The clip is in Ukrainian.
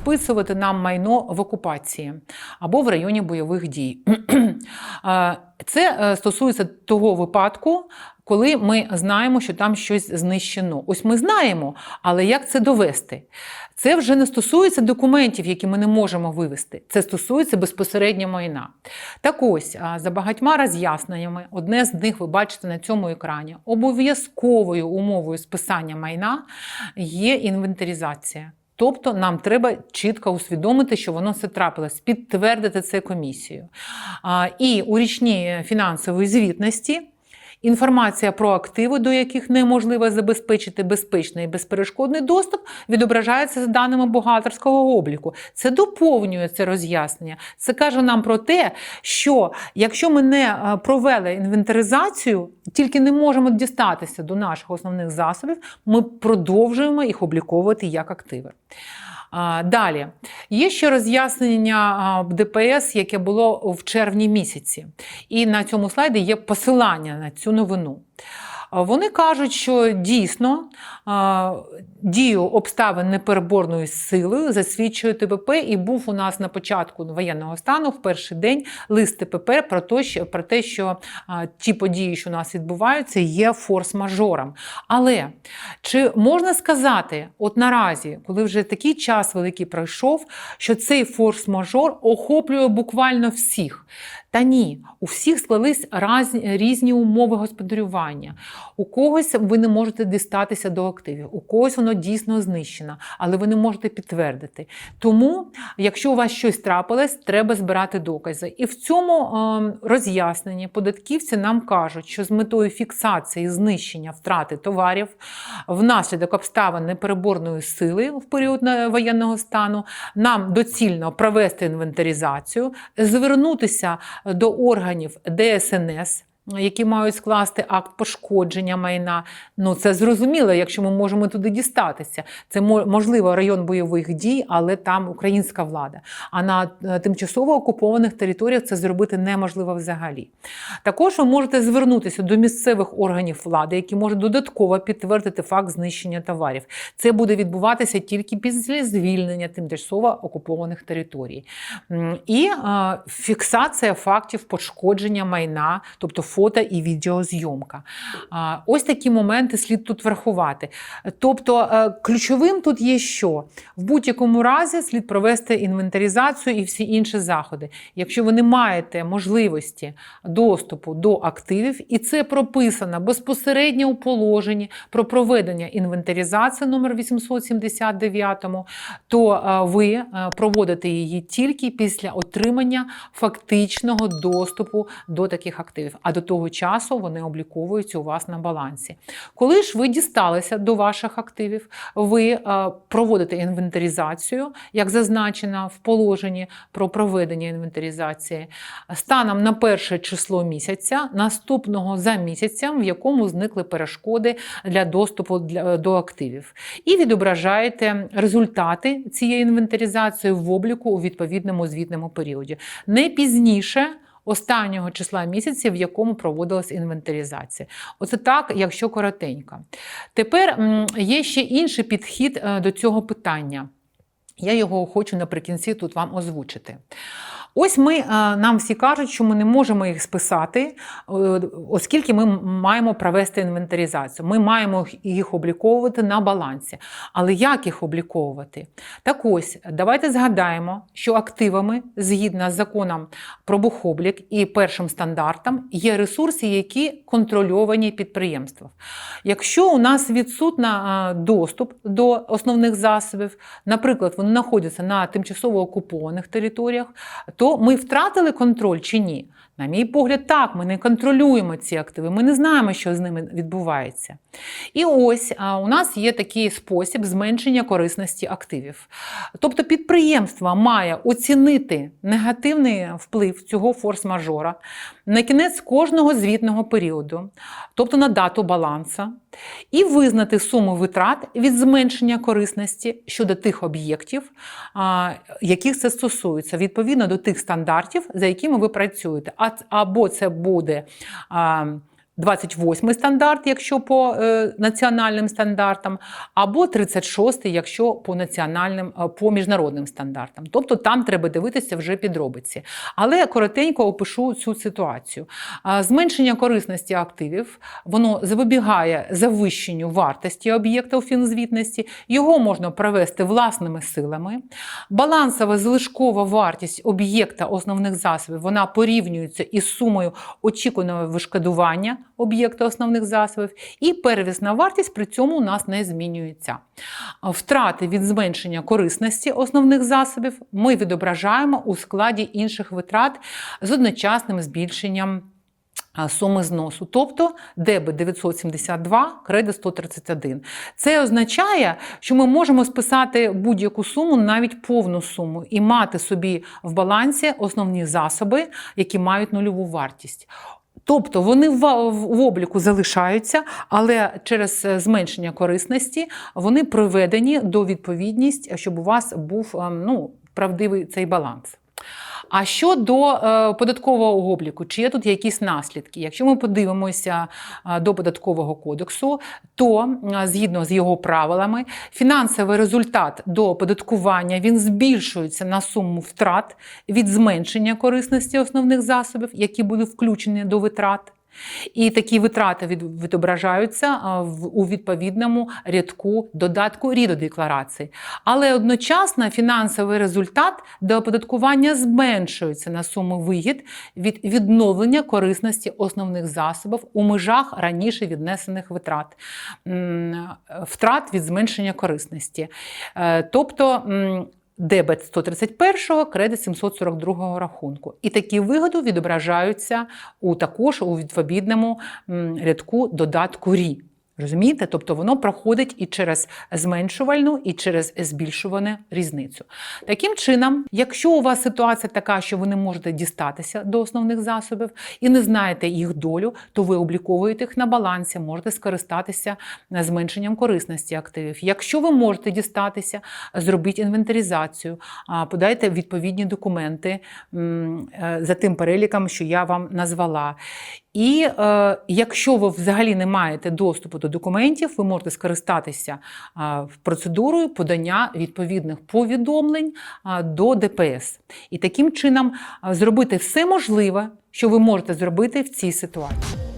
списувати нам майно в окупації або в районі бойових дій. Це е, стосується того випадку, коли ми знаємо, що там щось знищено. Ось ми знаємо, але як це довести? Це вже не стосується документів, які ми не можемо вивести. Це стосується безпосередньо майна. Так ось, за багатьма роз'ясненнями, одне з них ви бачите на цьому екрані. Обов'язковою умовою списання майна є інвентаризація. Тобто нам треба чітко усвідомити, що воно все трапилось, підтвердити це комісією. І у річній фінансової звітності інформація про активи, до яких неможливо забезпечити безпечний і безперешкодний доступ, відображається за даними бухгалтерського обліку. Це доповнює це роз'яснення. Це каже нам про те, що якщо ми не е, провели інвентаризацію, тільки не можемо дістатися до наших основних засобів, ми продовжуємо їх обліковувати як активи. Далі є ще роз'яснення ДПС, яке було в червні місяці, і на цьому слайді є посилання на цю новину. Вони кажуть, що дійсно дію обставин непереборною силою засвідчує ТПП, і був у нас на початку воєнного стану в перший день лист ТПП про те, що, про те, що ті події, що у нас відбуваються, є форс-мажором. Але чи можна сказати, от наразі, коли вже такий час великий пройшов, що цей форс-мажор охоплює буквально всіх? Та ні, у всіх склались різні умови господарювання. У когось ви не можете дістатися до активів, у когось воно дійсно знищено, але ви не можете підтвердити. Тому, якщо у вас щось трапилось, треба збирати докази. І в цьому е, роз'ясненні податківці нам кажуть, що з метою фіксації знищення втрати товарів внаслідок обставин непереборної сили в період воєнного стану, нам доцільно провести інвентаризацію, звернутися до органів ДСНС. Які мають скласти акт пошкодження майна. Ну це зрозуміло, якщо ми можемо туди дістатися. Це можливо район бойових дій, але там українська влада. А на е, тимчасово окупованих територіях це зробити неможливо взагалі. Також ви можете звернутися до місцевих органів влади, які можуть додатково підтвердити факт знищення товарів. Це буде відбуватися тільки після звільнення тимчасово окупованих територій. І е, фіксація фактів пошкодження майна, тобто фото і відеозйомка. Ось такі моменти слід тут врахувати. Тобто, е, ключовим тут є що? В будь-якому разі слід провести інвентаризацію і всі інші заходи. Якщо ви не маєте можливості доступу до активів, і це прописано безпосередньо у положенні про проведення інвентаризації номер 879, то е, ви е, проводите її тільки після отримання фактичного доступу до таких активів. А до того часу вони обліковуються у вас на балансі. Коли ж ви дісталися до ваших активів, ви е, проводите інвентаризацію, як зазначено в положенні про проведення інвентаризації, станом на перше число місяця, наступного за місяцем, в якому зникли перешкоди для доступу до активів, і відображаєте результати цієї інвентаризації в обліку у відповідному звітному періоді. Не пізніше. Останнього числа місяця, в якому проводилась інвентаризація. Оце так, якщо коротенько. Тепер є ще інший підхід е, до цього питання. Я його хочу наприкінці тут вам озвучити. Ось ми, е, нам всі кажуть, що ми не можемо їх списати, е, оскільки ми маємо провести інвентаризацію. Ми маємо їх обліковувати на балансі. Але як їх обліковувати? Так ось, давайте згадаємо, що активами, згідно з законом про бухоблік і першим стандартам, є ресурси, які контрольовані підприємством. Якщо у нас відсутна е, доступ до основних засобів, наприклад, вони знаходяться на тимчасово окупованих територіях, то ми втратили контроль чи ні? На мій погляд, так, ми не контролюємо ці активи, ми не знаємо, що з ними відбувається. І ось у нас є такий спосіб зменшення корисності активів. Тобто підприємство має оцінити негативний вплив цього форс-мажора на кінець кожного звітного періоду, тобто на дату баланса, і визнати суму витрат від зменшення корисності щодо тих об'єктів, яких це стосується, відповідно до тих стандартів, за якими ви працюєте. Або це буде 28 стандарт, якщо по е, національним стандартам, або 36, якщо по національним е, по міжнародним стандартам. Тобто там треба дивитися вже підробиці. Але коротенько опишу цю ситуацію. Зменшення корисності активів воно запобігає завищенню вартості об'єкта у фінзвітності, його можна провести власними силами. Балансова залишкова вартість об'єкта основних засобів вона порівнюється із сумою очікуваного вишкодування об'єкта основних засобів, і первісна вартість при цьому у нас не змінюється. Втрати від зменшення корисності основних засобів ми відображаємо у складі інших витрат з одночасним збільшенням суми зносу, тобто дебет 972, кредит 131. Це означає, що ми можемо списати будь-яку суму, навіть повну суму, і мати собі в балансі основні засоби, які мають нульову вартість. Тобто вони в, обліку залишаються, але через е, зменшення корисності вони приведені до відповідність, щоб у вас був ем, ну, правдивий цей баланс. А щодо е, податкового обліку, чи є тут якісь наслідки? Якщо ми подивимося е, до податкового кодексу, то е, згідно з його правилами, фінансовий результат до оподаткування він збільшується на суму втрат від зменшення корисності основних засобів, які були включені до витрат. І такі витрати від- відображаються у відповідному рядку додатку РІ до декларації. Але одночасно фінансовий результат до оподаткування зменшується на суму вигід від відновлення корисності основних засобів у межах раніше віднесених витрат, втрат від зменшення корисності. Е, Тобто дебет 131, кредит 742 рахунку. І такі вигоди відображаються у також у відповідному рядку додатку РІ. Розумієте? Тобто воно проходить і через зменшувальну, і через збільшувану різницю. Таким чином, якщо у вас ситуація така, що ви не можете дістатися до основних засобів і не знаєте їх долю, то ви обліковуєте їх на балансі, можете скористатися е, зменшенням корисності активів. Якщо ви можете дістатися, зробіть інвентаризацію, подайте відповідні документи е, за тим переліком, що я вам назвала. І е, якщо ви взагалі не маєте доступу до документів, ви можете скористатися е, процедурою подання відповідних повідомлень е, до ДПС. І таким чином е, зробити все можливе, що ви можете зробити в цій ситуації.